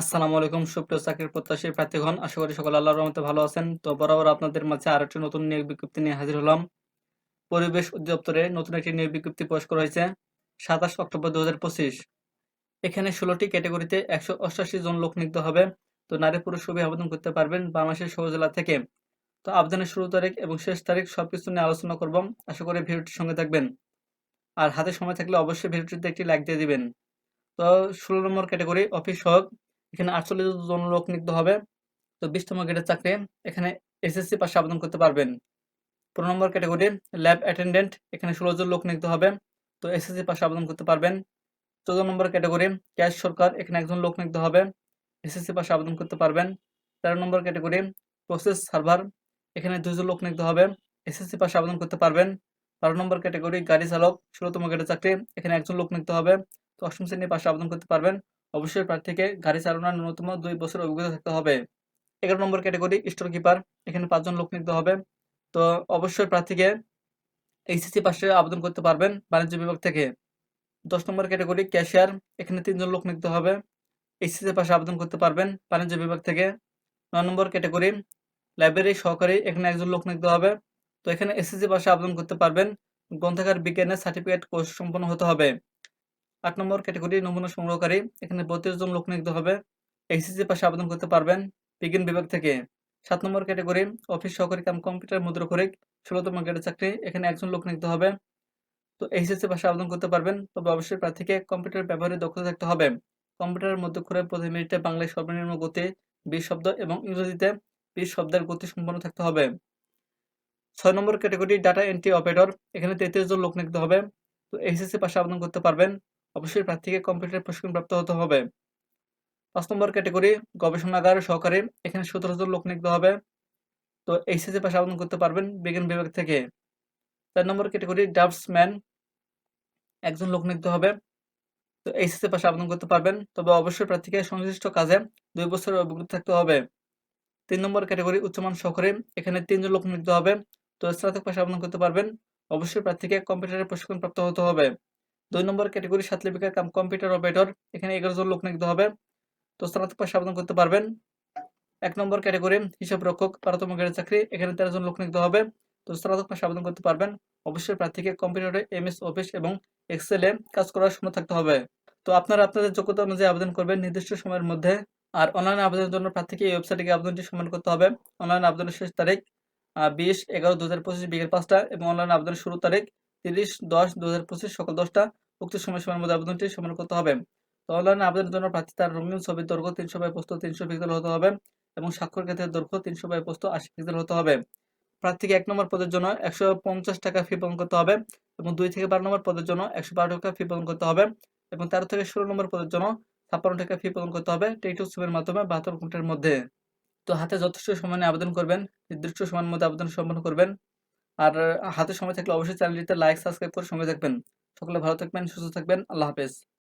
আসসালামু আলাইকুম, সুপ্রিয় চাকরির প্রত্যাশী প্রার্থীগণ। আশা করি সকল আল্লাহর রহমতে ভালো আছেন। তো বরাবর আপনাদের মাঝে আর একটি নতুন নিয়োগ বিজ্ঞপ্তি নিয়ে হাজির হলাম। পরিবেশ অধিদপ্তরে নতুন একটি নিয়োগ বিজ্ঞপ্তি প্রকাশ করা হয়েছে, সাতাশ অক্টোবর দু এখানে ষোলোটি ক্যাটাগরিতে একশো অষ্টাশি জন লোক নিয়োগ হবে। তো নারী পুরুষ সবই আবেদন করতে পারবেন বাংলাদেশের সব জেলা থেকে। তো আবেদনের শুরু তারিখ এবং শেষ তারিখ সবকিছু নিয়ে আলোচনা করব। আশা করি ভিডিওটির সঙ্গে থাকবেন। আর হাতে সময় থাকলে অবশ্যই ভিডিওটিতে একটি লাইক দিয়ে দিবেন। তো ষোলো নম্বর ক্যাটাগরি, অফিস সহক এখানে আটচল্লিশ জন লোক নিয়োগ হবে। তো বিশতম গ্রেডের চাকরি, এখানে এসএসসি পাশে আবেদন করতে পারবেন। পনেরো নম্বর ক্যাটাগরি, ল্যাব অ্যাটেন্ডেন্ট, এখানে ষোলো জন লোক নিয়োগ হবে। তো এসএসসি পাশে আবেদন করতে পারবেন। চোদ্দ নম্বর ক্যাটাগরি, ক্যাশ সরকার, এখানে একজন লোক নিয়োগ হবে। এসএসসি পাশে আবেদন করতে পারবেন। তেরো নম্বর ক্যাটাগরি, প্রসেস সার্ভার, এখানে দুজন লোক নিয়োগ হবে। এসএসসি পাশে আবেদন করতে পারবেন। বারো নম্বর ক্যাটাগরি, গাড়ি চালক, ষোলোতম গ্রেডের চাকরি, এখানে একজন লোক নিয়োগ হবে। তো অষ্টম শ্রেণির পাশে আবেদন করতে পারবেন। অবশ্যই প্রার্থীকে গাড়ি চালানোর ন্যূনতম দুই বছর অভিজ্ঞতা থাকতে হবে। এগারো নম্বর ক্যাটাগরি স্টোর কিপার এখানে পাঁচজন লোক নিতে হবে। তো অবশ্যই প্রার্থীকে এইচএসসি পাশে আবেদন করতে পারবেন বাণিজ্য বিভাগ থেকে। দশ নম্বর ক্যাটাগরি ক্যাশিয়ার এখানে তিনজন লোক নিতে হবে। এইচএসসি পাশে আবেদন করতে পারবেন বাণিজ্য বিভাগ থেকে। নয় নম্বর ক্যাটাগরি লাইব্রেরি সহকারী, এখানে একজন লোক নিতে হবে। তো এখানে এসএসসি পাশে আবেদন করতে পারবেন। গ্রন্থাগার বিজ্ঞানের সার্টিফিকেট কোর্স সম্পন্ন হতে হবে। আট নম্বর ক্যাটাগরি নমুনা সংগ্রহকারী। এখানে বত্রিশ জন লোক নিয়োগ হবে। এইচএসসি পাশে আবেদন করতে পারবেন বিজ্ঞান বিভাগ থেকে। সাত নম্বর ক্যাটাগরি অফিস সহকারী কাম কম্পিউটার মুদ্রকরিক ষোলোতম গ্রেডের চাকরি। এখানে একজন লোক নিয়োগ হবে। তো এইচএসসি পাশে আবেদন করতে পারবেন। তবে অবশ্যই প্রার্থীকে কম্পিউটার ব্যবহারে দক্ষতা থাকতে হবে। কম্পিউটারের মধ্যে করে প্রতি মিনিটে বাংলায় সর্বনিম্ন গতি বিশ শব্দ এবং ইংরেজিতে বিশ শব্দের গতি সম্পন্ন থাকতে হবে। ছয় number category data entry operator. এখানে তেত্রিশ জন লোক নিয়োগ হবে। তো এইচএসসি পাশে আবেদন করতে পারবেন। অবশ্যই প্রার্থীকে কম্পিউটার প্রশিক্ষণ প্রাপ্ত হতে হবে। পাঁচ নম্বর ক্যাটাগরি, গবেষণাগার সহকারী এখানে সতেরো জন লোক নিয়োগ হবে। তো এইচএসসি পাশে আবেদন করতে পারবেন বিজ্ঞান বিভাগ থেকে। চার নম্বর ক্যাটাগরি, ড্রাফটসম্যান, একজন লোক নিয়োগ হবে। তো এইচএসসি পাশে আবেদন করতে পারবেন। তবে অবশ্যই প্রার্থীকে সংশ্লিষ্ট কাজে দুই বছরের অভিজ্ঞতা থাকতে হবে। তিন নম্বর ক্যাটাগরি, উচ্চমান সহকারী এখানে তিনজন লোক নিয়োগ হবে। তো স্নাতক পাশে আবেদন করতে পারবেন। অবশ্যই প্রার্থীকে কম্পিউটারের প্রশিক্ষণ প্রাপ্ত হতে হবে। দুই নম্বর ক্যাটাগরি সাত লিপিকার কাম কম্পিউটার অপারেটর এখানে এগারো জন লোক নিতে হবে। তো স্নাতক পাশে আবেদন করতে পারবেন। এক নম্বর ক্যাটাগরি হিসাব রক্ষক, বারোতম গ্রেডের চাকরি, এখানে তেরো জন লোক নিতে হবে। তো স্নাতক পাশে আবেদন করতে পারবেন। অবশ্যই প্রার্থীকে কম্পিউটারে এমএস অফিস এবং এক্সেলে কাজ করার সময় থাকতে হবে। তো আপনারা আপনাদের যোগ্যতা অনুযায়ী আবেদন করবেন নির্দিষ্ট সময়ের মধ্যে। আর অনলাইন আবেদনের জন্য প্রার্থীকে এই ওয়েবসাইটে গিয়ে আবেদনটি সম্মান করতে হবে। অনলাইন আবেদনের শেষ তারিখ বিশ এগারো দু হাজার পঁচিশ বিকেল পাঁচটা এবং অনলাইন আবেদনের শুরু তারিখ তিরিশ দশ দু হাজার পঁচিশ সকাল দশটা, উক্ত সময়সীমার মধ্যে আবেদনটি সম্পন্ন করতে হবে। তো আবেদনের জন্য প্রার্থী তার রঙিন ছবির দৈর্ঘ্য তিনশো বাই পোস্ত তিনশো পিক্সেল হতে হবে এবং স্বাক্ষর ক্ষেত্রের দৈর্ঘ্য তিনশো বাই পোস্ত আশি পিক্সেল হতে হবে। প্রার্থীকে এক নম্বর পদের জন্য একশো পঞ্চাশ টাকা ফি প্রদান করতে হবে এবং দুই থেকে বারো নম্বর পদের জন্য একশো বারো টাকা ফি প্রদান করতে হবে এবং তেরো থেকে ষোলো নম্বর পদের জন্য ছাপ্পান্ন টাকা ফি প্রদান করতে হবে টেইট উৎসবের মাধ্যমে বাহাত্তর ঘণ্টার মধ্যে। তো হাতে যথেষ্ট সময় আবেদন করবেন, নির্দিষ্ট সময়ের মধ্যে আবেদন সম্পন্ন করবেন। আর হাতে সময় থাকলে অবশ্যই চ্যানেলটিতে লাইক সাবস্ক্রাইব করে সঙ্গে থাকবেন। সকলে ভালো থাকবেন, সুস্থ থাকবেন, আল্লাহ হাফেজ।